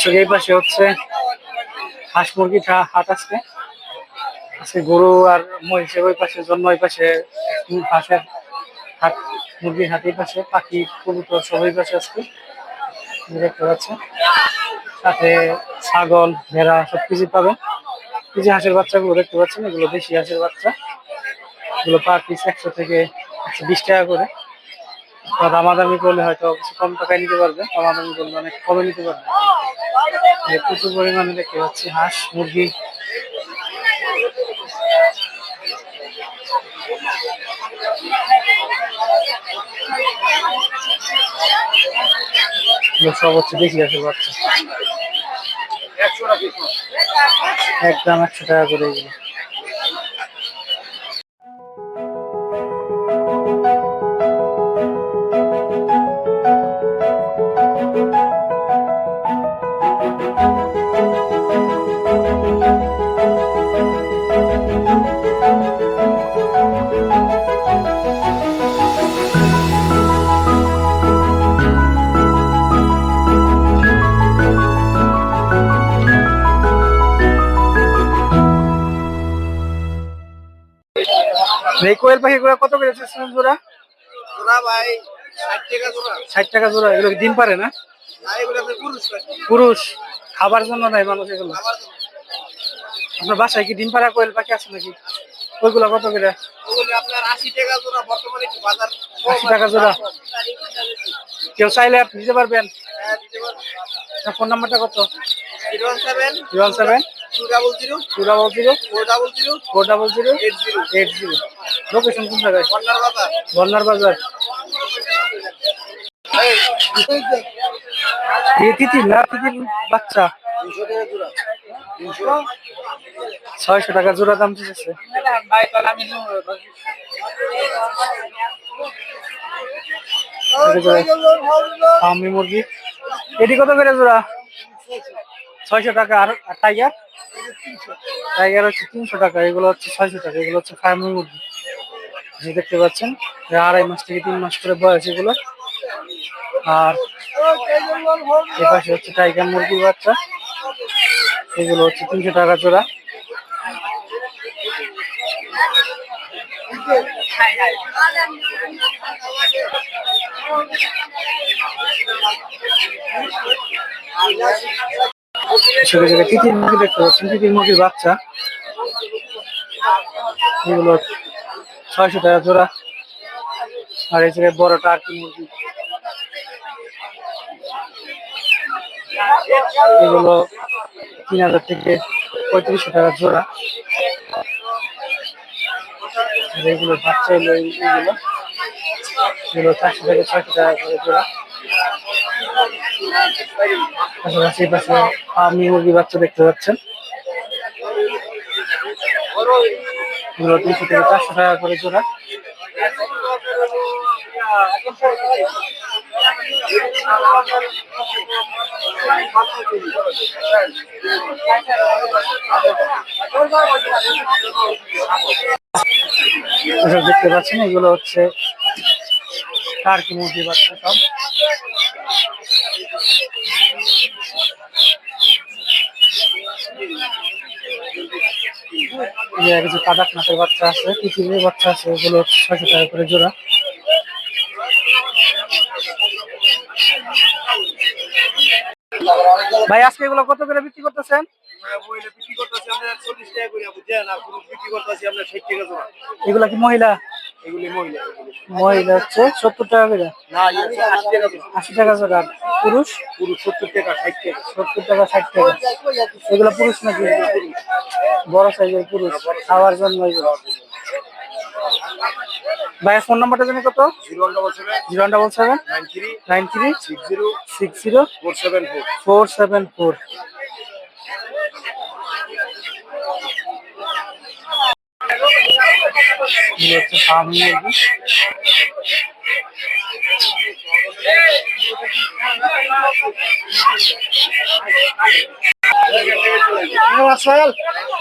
দর্শক এই পাশে হচ্ছে হাঁস মুরগি হাট আজকে আজকে গরু আর মহিষের ওই পাশে জন্ম ওই পাশে হাঁসের হাট মুরগির হাট এই পাশে, পাখি, কবুতর সব ওই পাশে আজকে। দেখতে পাচ্ছেন। সাথে ছাগল, ভেড়া সব কিছু পাবেন। যে হাঁসের বাচ্চাগুলো দেখতে পাচ্ছেন, এগুলো দেশি হাঁসের বাচ্চা। এগুলো পার পিস একশো থেকে একশো বিশ টাকা করে। দামাদামি করলে হয়তো কিছু কম টাকায় নিতে পারবে দামাদামি করলে অনেক কমে নিতে পারবে প্রচুর পরিমাণে দেখতে পাচ্ছি হাঁস মুরগি। সব হচ্ছে দেখি আছে বাচ্চা। একদম একশো টাকা করে এগুলো। এই কোয়েল পাখিগুলো কত করে চাচ্ছেন জোড়া? জোড়া ভাই ষাট টাকা জোড়া। ষাট টাকা জোড়া এগুলো ডিম পারে না? পুরুষ খাবার জন্য নাই মানুষ এগুলো? আপনার বাসায় কি ডিম পাড়া কোয়েল পাখি আছে নাকি? ওইগুলো কত করে? আশি টাকা জোড়া বর্তমানে একটু বাজার কম 80 টাকা জোড়া? কেউ চাইলে আপনি পারবেন। হ্যাঁ, দিতে পারব। আপনার ফোন নাম্বারটা কত? Zero one seven two double zero two double zero four double zero four double zero eight zero eight zero location কোন জায়গায় কন্যার বাজার বন্যার বাজার না তিতির বাচ্চা। ছয়শো টাকা জোড়া দাম দিতেছে। ফার্মি মুরগি। এটি কত করে জোড়া? ছয়শো টাকা। আর আর টাইগার টাইগার হচ্ছে তিনশো টাকা, এগুলো হচ্ছে ছয়শো টাকা, এগুলো হচ্ছে ফার্মি মুরগি। যে দেখতে পাচ্ছেন আড়াই মাস থেকে তিন মাস করে বয়স এগুলো। আর এ পাশে হচ্ছে টাইগার মুরগির বাচ্চা, এগুলো হচ্ছে তিনশো টাকা জোড়া। ছোট ছোট তিতির মুরগি দেখতে পাচ্ছেন। তিতির মুরগির বাচ্চা। এগুলো ছয়শো টাকা জোড়া। আর এই বড় টার্কি মুরগি। এগুলো তিন হাজার থেকে পঁয়ত্রিশশো টাকা জোড়া। এগুলো বাচ্চা হলো এই- এগুলো চারশো থেকে ছয়শো টাকা জোড়া। পাশাপাশি পাশে আমি মুরগি বাচ্চা দেখতে পাচ্ছেন। তিনশো থেকে চারশো টাকা করে জোড়া। দেখতে পাচ্ছেন, এগুলো হচ্ছে টার্কি মুরগি বাচ্চা সব। কিছু কাদাকনাথের বাচ্চা আছে, পৃথিবীর বাচ্চা আছে ওগুলো ছয়শো টাকা করে জোড়া। ভাই, আজকে এগুলো কত করে বিক্রি করতেছেন? এগুলা কি মহিলা? মহিলা হচ্ছে সত্তর টাকা করে। আশি টাকা জোড়া পুরুষ? পুরুষ সত্তর টাকা ষাট টাকা। সত্তর টাকা ষাট টাকা। এগুলো পুরুষ নাকি? বড় সাইজের পুরুষ। খাওয়ার জন্য। ভাইয়ের ফোন নাম্বারটা জানি কত? Zero one double seven nine three nine three six zero six zero four seven four. Four seven four. হচ্ছে ফার্মি মুরগি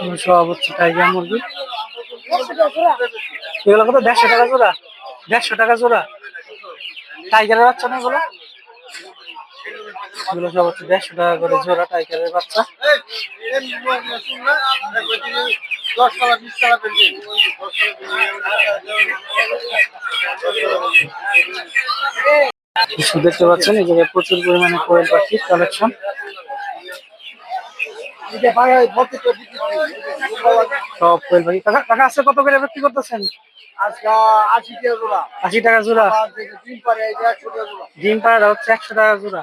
এগুলো সব হচ্ছে টাইগার মুরগি। এগুলো কত? দেড়শো টাকা জোড়া? দেড়শো টাকা জোড়া? টাইগারের বাচ্চা না এগুলো? এগুলো সব হচ্ছে দেড়শো টাকা করে জোড়া টাইগারের বাচ্চা। দেখতে পাচ্ছেন, এই জায়গায় প্রচুর পরিমাণে কোয়েল পাখির কালেকশন আশি টাকা জোড়া ডিম পাড়া হচ্ছে একশো টাকা জোড়া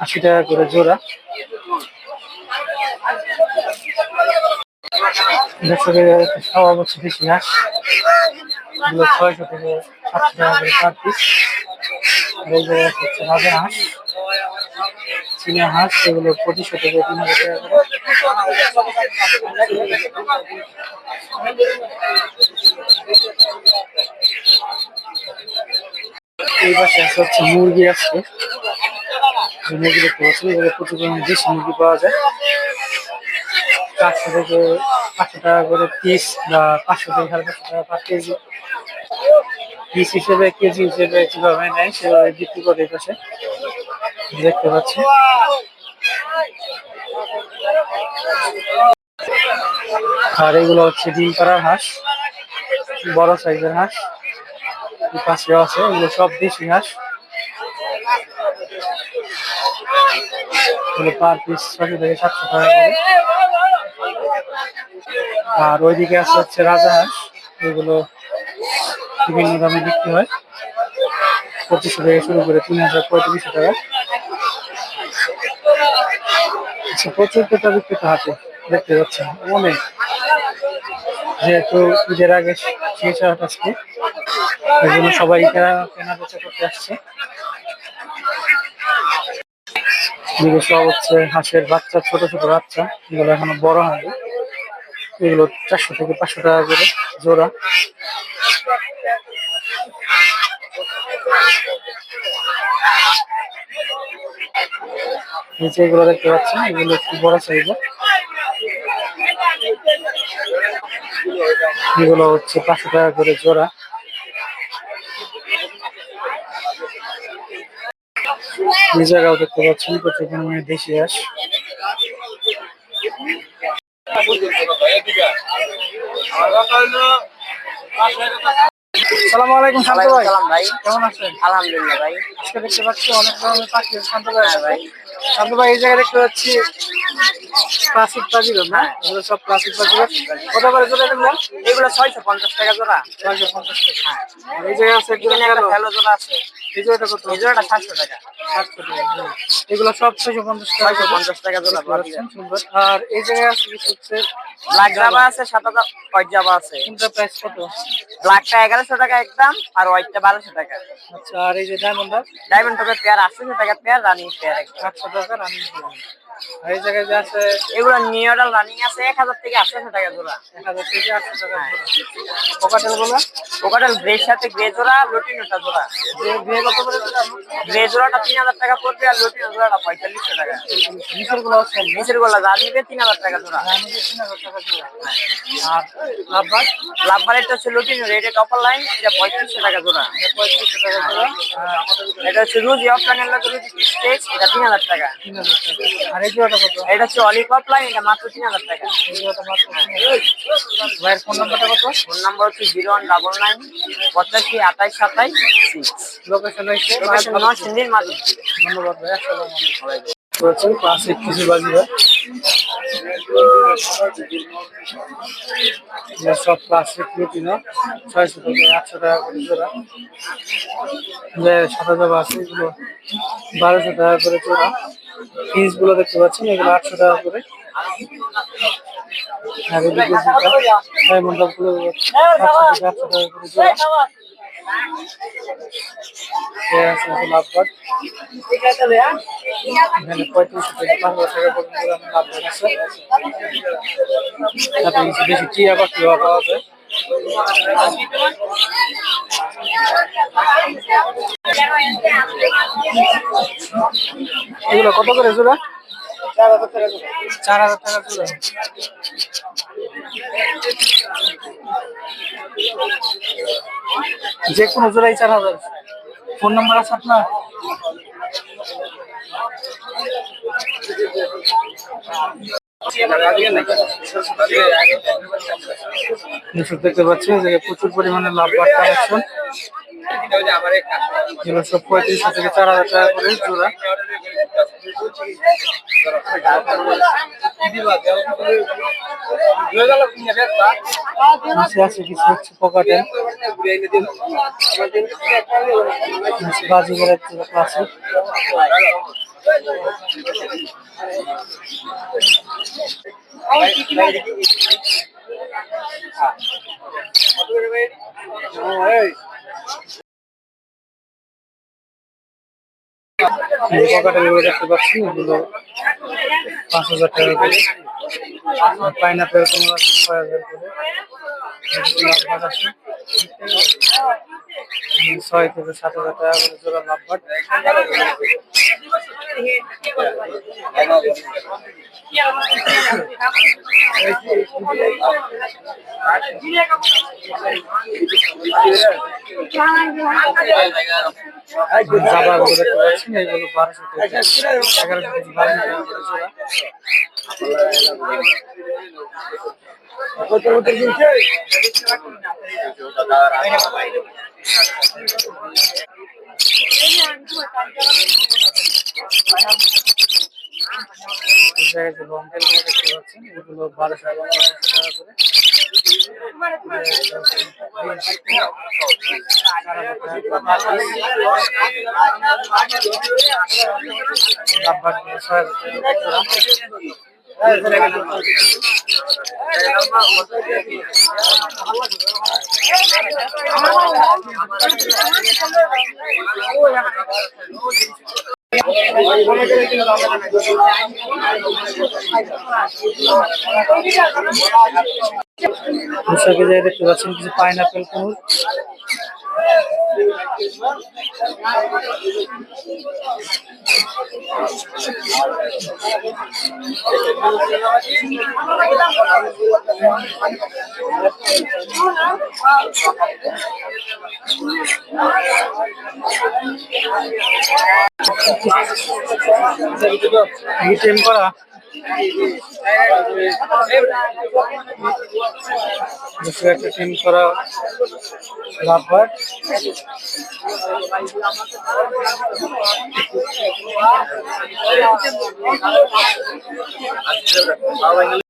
আশি টাকা করে জোড়া। বেশি হাঁস এগুলো ছয়শো থেকে পার পিস হচ্ছে হাঁস হাঁস পঁচিশশো থেকে তিন হাজার টাকা মুরগি আছে মুরগি দেখতে প্রচুর পরিমাণে দেশি মুরগি পাওয়া যায় চারশো থেকে পাঁচশো টাকা করে পিস বা পাঁচশো থেকে সাড়ে পাঁচশো টাকা পার কেজি পিস হিসেবে কেজি হিসেবে যেভাবে নেয়, সেভাবে বিক্রি করে পাশে। দেখতে পাচ্ছি। আর এগুলো হচ্ছে ডিম পাড়ার হাঁস, বড় সাইজের হাঁস পাশেও আছে, এগুলো সব দেশি হাঁস। এগুলো পার পিস ছশো থেকে সাতশো টাকা করে। আর ওইদিকে আছে হচ্ছে রাজা হাঁস এগুলো বিভিন্ন দামে বিক্রি হয়। পঁচিশশো থেকে শুরু করে তিন হাজার পঁয়ত্রিশশো টাকা। আচ্ছা প্রচুর পেটা বিক্রেতা হাতে দেখতে পাচ্ছেন। অনেক। যেহেতু ঈদের আগে শেষ হওয়ার জন্য সবাই এটা কেনা বেচা করতে আসছে। এগুলো সব হচ্ছে হাঁসের বাচ্চা, ছোট ছোট বাচ্চা। এগুলো এখনও বড় হয়নি। এগুলো চারশো থেকে পাঁচশো টাকা করে জোড়া। নিচে এগুলো দেখতে পাচ্ছেন, এগুলো একটু বড় সাইজের এগুলো হচ্ছে পাঁচশো টাকা করে জোড়া। এই জায়গাও দেখতে পাচ্ছেন প্রচুর পরিমাণে দেশি হাঁস। সালাম আলাইকুম শান্ত ভাই। কেমন আছেন? আলহামদুলিল্লাহ ভাই। আজকে দেখতে পাচ্ছি অনেক ধরনের পাখি শান্ত ভাই। এই জায়গায় দেখতে পাচ্ছি ক্লাসিক পাখির না? এগুলো সব ক্লাসিক পাখির কত করে জোড়া দেখলাম এগুলো ছয়শো পঞ্চাশ টাকা জোড়া। ছয়শো পঞ্চাশ টাকা। আর এই জায়গায় আছে এখানে একটা ভ্যালো জোড়া আছে। এই জায়গাটা কত? এই জোড়াটা সাতশো টাকা। সাতশো টাকা। এগুলো সব ছয়শো পঞ্চাশ টাকা। ছয়শো পঞ্চাশ টাকা জোড়া সুন্দর। আর এই জায়গায় আছে কিছু হচ্ছে ব্ল্যাক জাবা আছে সাত হাজার হোয়াইট জাবা আছে। কোনটা প্রাইস কত? ব্ল্যাকটা এগারোশো টাকা একদম আর হোয়াইটটা বারোশো টাকা। আচ্ছা আর এই যে ডায়মন্ড টপের পেয়ার আটশোশো টাকা পেয়ার রানিং পেয়ার আটশো টাকা রানিং আর এই জায়গায় যে আছে এগুলো নিউডাল রানিং আছে এক হাজার থেকে আটশোশো টাকা জোড়া। এক হাজার থেকে আটশো টাকা পকাটেলগুলো? ওকাটাল গ্রের সাথে গ্রে জোড়া লটিনোটা জোড়া। যে কত করে গ্রে জোড়াটা তিন হাজার টাকা পড়বে আর লটিনো জোড়াটা টাকা। নিচেরগুলো আছে? নিচের গোলা যা নিবে টাকা জোড়া। রানিংয়ে তিন হাজার টাকা জোড়া। আর লাভবাদ লাভবারেরটা হচ্ছে লটিনো রেড টপার লাইন এটা পঁয়ত্রিশশো টাকা জোড়া। পঁয়ত্রিশশো টাকা জোড়া। এটা হচ্ছে রুজি অফলাইনের লোক রুজি স্টেজ এটা তিন হাজার টাকা। তিন হাজার টাকা। আর কত এটা হচ্ছে অফলাইন এটা মাত্র তিন হাজার টাকা। ভাইয়ের ফোন নাম্বারটা কত? ফোন নাম্বার হচ্ছে জিরো ওয়ান ডাবল নাইন পঁচাশি আঠাইশ সাতাইশ সিক্স। লোকেশন হয়েছে লোকেশন নরসিংদীর মাধব ধন্যবাদ ভাই আসসালামু আলাইকুম। করেছেন ক্লাসিক কিছু বাজিবার সব ক্লাসিক রুটিনা ছয়শো থেকে আটশো টাকা করে জোড়া। যে সাদা জামা আছে এগুলো বারোশো টাকা করে জোড়া। ফিসগুলো দেখতে পাচ্ছেন, এগুলো আটশো টাকা করে। আরগুলো আটশো কিছু টিয়া পাখিও পাওয়া যায়। এগুলো কত করে জোড়া? চার হাজার টাকা জোড়া। যে কোনো জোড়াই চার হাজার। ফোন নাম্বার আছে আপনার? দেখতে পাচ্ছি যে প্রচুর পরিমাণে লাভ কালেকশন এগুলো সব পঁয়ত্রিশশো থেকে চার হাজার টাকা করে জোড়া। নিচে আছে কিছু হচ্ছে পকেটের বাজিগরের ক্লাসিক পকেটের গুলো দেখতে পাচ্ছি পাঁচ হাজার টাকা করে। পাইনাপেল আছে ছয় হাজার করে। ছয় থেকে সাত হাজার টাকা করে জোড়া লাভবাট জাবা গুলো দেখতে পাচ্ছেন এইগুলো বারোশো এগারোশো থেকে বারোশো জায়গায় যে লঙ্কেরগুলো দেখতে পাচ্ছেন এগুলো বারোশো এবং পনেরোশো টাকা করে। লাভবাট দেখতে পাচ্ছেন কিছু পাইনাপেল কুমড় এই টেম করা দুশো একটা টিম করা লাভবার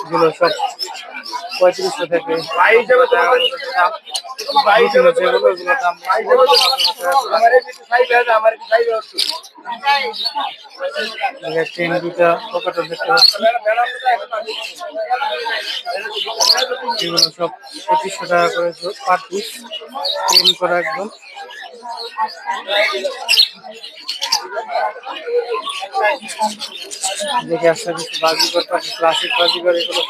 এগুলো সব পঁয়ত্রিশশো থেকে ট্রেন দুটা, পকেটে দেখতে সব পঁচিশশো টাকা করে পার ট্রেন করা একদম। দেখে আসছে কিছু বাজিগর পাখি ক্লাসিক বাজিগর এগুলো।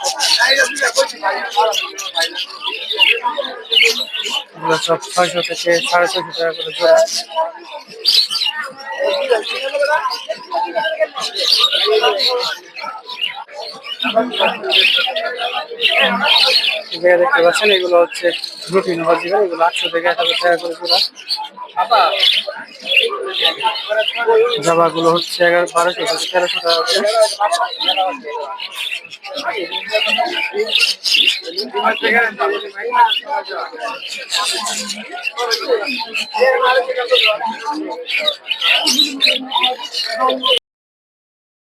এগুলো সব ছয়শো থেকে সাড়ে ছয়শো টাকা করে জোড়া। দেখতে পাচ্ছেন, এগুলো হচ্ছে রুটিন হজিবের এগুলো আটশো থেকে এক হাজার টাকা করে জোড়া। জামাগুলো হচ্ছে এগারো বারোশো থেকে তেরোশো টাকা করে